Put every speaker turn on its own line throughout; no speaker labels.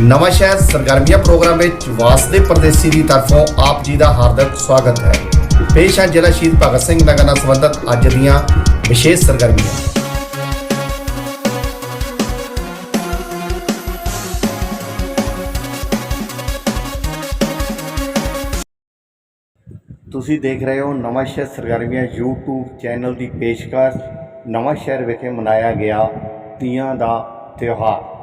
ਨਵਾਂ ਸ਼ਹਿਰ ਸਰਗਰਮੀਆਂ ਪ੍ਰੋਗਰਾਮ ਵਿੱਚ ਵਾਸਦੇ ਪਰਦੇਸੀ ਦੀ ਤਰਫੋਂ ਆਪ ਜੀ ਦਾ ਹਾਰਦਿਕ ਸਵਾਗਤ ਹੈ। ਪੇਸ਼ ਹੈ ਜ਼ਿਲ੍ਹਾ ਸ਼ਹੀਦ ਭਗਤ ਸਿੰਘ ਨਗਰ ਨਾਲ ਸੰਬੰਧਿਤ ਅੱਜ ਦੀਆਂ ਵਿਸ਼ੇਸ਼ ਸਰਗਰਮੀਆਂ। ਤੁਸੀਂ ਦੇਖ ਰਹੇ ਹੋ ਨਵਾਂ ਸ਼ਹਿਰ ਸਰਗਰਮੀਆਂ YouTube ਚੈਨਲ ਦੀ ਪੇਸ਼ਕਸ਼। ਨਵਾਂ ਸ਼ਹਿਰ ਵਿਖੇ ਮਨਾਇਆ ਗਿਆ ਤੀਆਂ ਦਾ ਤਿਉਹਾਰ।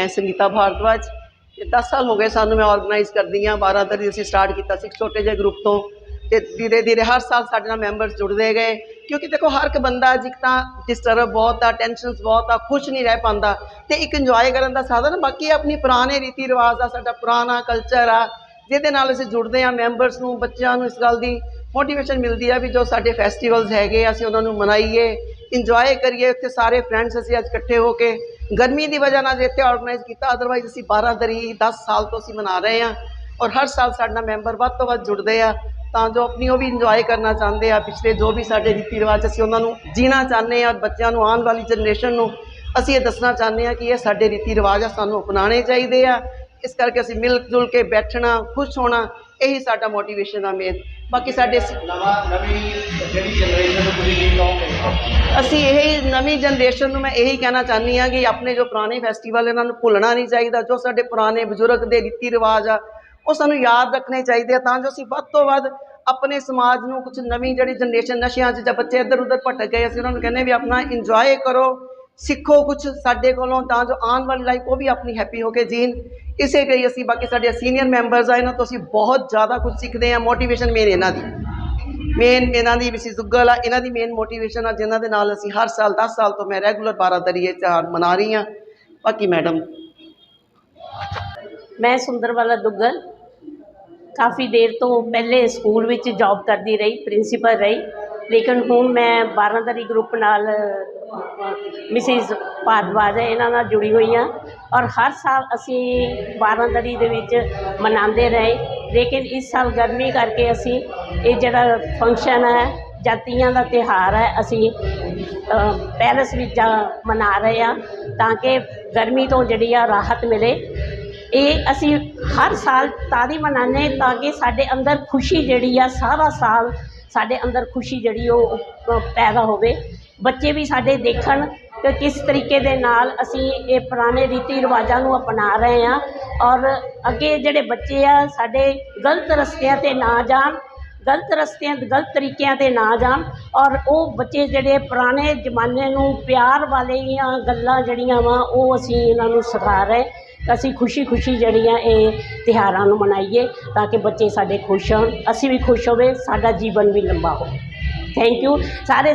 ਮੈਂ ਸੰਗੀਤਾ ਭਾਰਦਵਾਜ। ਇਹ 10 ਸਾਲ ਹੋ ਗਏ ਸਾਨੂੰ ਮੈਂ ਆਰਗੇਨਾਈਜ਼ ਕਰਦੀ ਹਾਂ। 12 ਤਰੀਕ ਅਸੀਂ ਸਟਾਰਟ ਕੀਤਾ ਸੀ ਇੱਕ ਛੋਟੇ ਜਿਹੇ ਗਰੁੱਪ ਤੋਂ। ਤੇ ਧੀਰੇ ਧੀਰੇ ਹਰ ਸਾਲ ਸਾਡੇ ਨਾਲ ਮੈਂਬਰਸ ਜੁੜਦੇ ਗਏ। ਕਿਉਂਕਿ ਦੇਖੋ, ਹਰ ਇੱਕ ਬੰਦਾ ਜਿੱਕ ਤਾਂ ਡਿਸਟਰਬ ਬਹੁਤ ਆ ਟੈਨਸ਼ਨਸ ਬਹੁਤ ਆ, ਖੁਸ਼ ਨਹੀਂ ਰਹਿ ਪਾਉਂਦਾ। ਤੇ ਇੱਕ ਇੰਜੋਏ ਕਰਨ ਦਾ ਸਾਧਨ ਬਾਕੀ ਆਪਣੀ ਪੁਰਾਣੇ ਰੀਤੀ ਰਿਵਾਜ ਆ ਸਾਡਾ ਪੁਰਾਣਾ ਕਲਚਰ ਆ, ਜਿਹਦੇ ਨਾਲ ਅਸੀਂ ਜੁੜਦੇ ਆ ਮੈਂਬਰਸ ਨੂੰ, ਬੱਚਿਆਂ ਨੂੰ ਇਸ ਗੱਲ ਦੀ ਮੋਟੀਵੇਸ਼ਨ ਮਿਲਦੀ ਆ ਵੀ ਜੋ ਸਾਡੇ ਫੈਸਟੀਵਲਸ ਹੈਗੇ, ਅਸੀਂ ਉਹਨਾਂ ਨੂੰ ਮਨਾਈਏ ਇੰਜੋਏ ਕਰੀਏ। ਉੱਥੇ ਸਾਰੇ ਫਰੈਂਡਸ ਅਸੀਂ ਅੱਜ ਇਕੱਠੇ ਹੋ ਕੇ ਗਰਮੀ ਦੀ ਵਜ੍ਹਾ ਨਾਲ ਇੱਥੇ ਆਰਗੇਨਾਈਜ਼ ਕੀਤਾ ਅਦਰਵਾਈਜ਼ ਅਸੀਂ 12 ਤਰੀਕ 10 ਸਾਲ ਤੋਂ ਅਸੀਂ ਮਨਾ ਰਹੇ ਹਾਂ ਔਰ ਹਰ ਸਾਲ ਸਾਡਾ ਮੈਂਬਰ ਵੱਧ ਤੋਂ ਵੱਧ ਜੁੜਦੇ ਆ, ਤਾਂ ਜੋ ਆਪਣੀ ਉਹ ਵੀ ਇੰਜੋਏ ਕਰਨਾ ਚਾਹੁੰਦੇ ਆ, ਪਿਛਲੇ ਜੋ ਵੀ ਸਾਡੇ ਰੀਤੀ ਰਿਵਾਜ ਅਸੀਂ ਉਹਨਾਂ ਨੂੰ ਜੀਣਾ ਚਾਹੁੰਦੇ ਆ ਬੱਚਿਆਂ ਨੂੰ ਆਉਣ ਵਾਲੀ ਜਨਰੇਸ਼ਨ ਨੂੰ ਅਸੀਂ ਇਹ ਦੱਸਣਾ ਚਾਹੁੰਦੇ ਆ ਕਿ ਇਹ ਸਾਡੇ ਰੀਤੀ ਰਿਵਾਜ ਆ, ਸਾਨੂੰ ਅਪਣਾਉਣੇ ਚਾਹੀਦੇ ਆ। ਇਸ ਕਰਕੇ ਅਸੀਂ ਮਿਲ ਜੁਲ ਕੇ ਬੈਠਣਾ, ਖੁਸ਼ ਹੋਣਾ, ਇਹੀ ਸਾਡਾ ਮੋਟੀਵੇਸ਼ਨ ਆ ਮੇਨ ਬਾਕੀ ਸਾਡੇ
ਨਵੀਂ ਜਿਹੜੀ ਜਨਰੇਸ਼ਨ ਨੂੰ ਤੁਸੀਂ ਕੀ ਕਹੋਗੇ?
ਅਸੀਂ ਇਹ ਨਵੀਂ ਜਨਰੇਸ਼ਨ ਨੂੰ ਮੈਂ ਇਹੀ ਕਹਿਣਾ ਚਾਹੁੰਦੀ ਹਾਂ ਕਿ ਆਪਣੇ ਜੋ ਪੁਰਾਣੇ ਫੈਸਟੀਵਲ ਇਹਨਾਂ ਨੂੰ ਭੁੱਲਣਾ ਨਹੀਂ ਚਾਹੀਦਾ, ਜੋ ਸਾਡੇ ਪੁਰਾਣੇ ਬਜ਼ੁਰਗ ਦੇ ਰੀਤੀ ਰਿਵਾਜ ਆ, ਉਹ ਸਾਨੂੰ ਯਾਦ ਰੱਖਣੇ ਚਾਹੀਦੇ ਆ ਤਾਂ ਜੋ ਅਸੀਂ ਵੱਧ ਤੋਂ ਵੱਧ ਆਪਣੇ ਸਮਾਜ ਨੂੰ ਕੁਝ ਨਵੀਂ ਜਿਹੜੀ ਜਨਰੇਸ਼ਨ ਨਸ਼ਿਆਂ 'ਚ ਜਾਂ ਬੱਚੇ ਇੱਧਰ ਉੱਧਰ ਭਟਕ ਗਏ, ਅਸੀਂ ਉਹਨਾਂ ਨੂੰ ਕਹਿੰਦੇ ਵੀ ਆਪਣਾ ਇੰਜੋਏ ਕਰੋ, ਸਿੱਖੋ ਕੁਝ ਸਾਡੇ ਕੋਲੋਂ ਤਾਂ ਜੋ ਆਉਣ ਵਾਲੀ ਲਾਈਫ ਉਹ ਵੀ ਆਪਣੀ ਹੈਪੀ ਹੋ ਕੇ ਜੀਣ। ਇਸੇ ਲਈ ਅਸੀਂ ਬਾਕੀ ਸਾਡੇ ਸੀਨੀਅਰ ਮੈਂਬਰਸ ਆ, ਇਹਨਾਂ ਤੋਂ ਅਸੀਂ ਬਹੁਤ ਜ਼ਿਆਦਾ ਕੁਝ ਸਿੱਖਦੇ ਹਾਂ ਮੋਟੀਵੇਸ਼ਨ ਮੇਨ ਇਹਨਾਂ ਦੀ। ਮੇਨ ਇਹਨਾਂ ਦੀ ਮਿਸਿਸ ਦੁੱਗਲ ਆ, ਇਹਨਾਂ ਦੀ ਮੇਨ ਮੋਟੀਵੇਸ਼ਨ ਆ ਜਿਨ੍ਹਾਂ ਦੇ ਨਾਲ ਅਸੀਂ ਹਰ ਸਾਲ 10 ਸਾਲ ਤੋਂ ਮੈਂ ਰੈਗੂਲਰ 12 ਤਰੀਏ ਚਾਰ ਮਨਾ ਰਹੀ ਹਾਂ। ਬਾਕੀ ਮੈਡਮ
ਮੈਂ ਸੁੰਦਰਵਾਲਾ ਦੁੱਗਲ। ਕਾਫੀ ਦੇਰ ਤੋਂ ਪਹਿਲੇ ਸਕੂਲ ਵਿੱਚ ਜੌਬ ਕਰਦੀ ਰਹੀ ਪ੍ਰਿੰਸੀਪਲ ਰਹੀ। ਲੇਕਿਨ ਹੁਣ ਮੈਂ ਬਾਰਾਂਦਰੀ ਗਰੁੱਪ ਨਾਲ ਮਿਸਿਸ ਭਾਰਦਵਾਜ ਹੈ ਇਹਨਾਂ ਨਾਲ ਜੁੜੀ ਹੋਈ ਹਾਂ। ਔਰ ਹਰ ਸਾਲ ਅਸੀਂ ਬਾਰਾਂਦਰੀ ਦੇ ਵਿੱਚ ਮਨਾਉਂਦੇ ਰਹੇ। ਲੇਕਿਨ ਇਸ ਸਾਲ ਗਰਮੀ ਕਰਕੇ ਅਸੀਂ ਇਹ ਜਿਹੜਾ ਫੰਕਸ਼ਨ ਹੈ ਜਾਤੀਆਂ ਦਾ ਤਿਉਹਾਰ ਹੈ ਅਸੀਂ ਅ, ਪੈਲਸ ਵਿੱਚ ਮਨਾ ਰਹੇ ਹਾਂ ਤਾਂ ਕਿ ਗਰਮੀ ਤੋਂ ਜਿਹੜੀ ਆ ਰਾਹਤ ਮਿਲੇ। ਇਹ ਅਸੀਂ ਹਰ ਸਾਲ ਤਾਂ ਤਾਰੀ ਮਨਾਉਂਦੇ ਤਾਂ ਕਿ ਸਾਡੇ ਅੰਦਰ ਖੁਸ਼ੀ ਜਿਹੜੀ ਆ ਸਾਰਾ ਸਾਲ ਸਾਡੇ ਅੰਦਰ ਖੁਸ਼ੀ ਜਿਹੜੀ ਉਹ ਪੈਦਾ ਹੋਵੇ। ਬੱਚੇ ਵੀ ਸਾਡੇ ਦੇਖਣ ਕਿ ਕਿਸ ਤਰੀਕੇ ਦੇ ਨਾਲ ਅਸੀਂ ਇਹ ਪੁਰਾਣੇ ਰੀਤੀ ਰਿਵਾਜਾਂ ਨੂੰ ਅਪਣਾ ਰਹੇ ਹਾਂ ਔਰ ਅੱਗੇ ਜਿਹੜੇ ਬੱਚੇ ਆ ਸਾਡੇ ਗਲਤ ਰਸਤਿਆਂ ਤੇ ਨਾ ਜਾਣ ਗਲਤ ਰਸਤਿਆਂ, ਗਲਤ ਤਰੀਕਿਆਂ ਤੇ ਨਾ ਜਾਣ ਔਰ ਉਹ ਬੱਚੇ ਜਿਹੜੇ ਪੁਰਾਣੇ ਜ਼ਮਾਨੇ ਨੂੰ ਪਿਆਰ ਵਾਲੀਆਂ ਗੱਲਾਂ ਜਿਹੜੀਆਂ ਵਾ, ਉਹ ਅਸੀਂ ਇਹਨਾਂ ਨੂੰ ਸਿਖਾ ਰਹੇ। ਅਸੀਂ ਖੁਸ਼ੀ ਖੁਸ਼ੀ ਜਿਹੜੀਆਂ ਇਹ ਤਿਉਹਾਰਾਂ ਨੂੰ ਮਨਾਈਏ ਤਾਂ ਕਿ ਬੱਚੇ ਸਾਡੇ ਖੁਸ਼ ਹੋਣ। ਅਸੀਂ ਵੀ ਖੁਸ਼ ਹੋਵੇ, ਸਾਡਾ ਜੀਵਨ ਵੀ ਲੰਬਾ ਹੋਵੇ। ਥੈਂਕ ਯੂ ਸਾਰੇ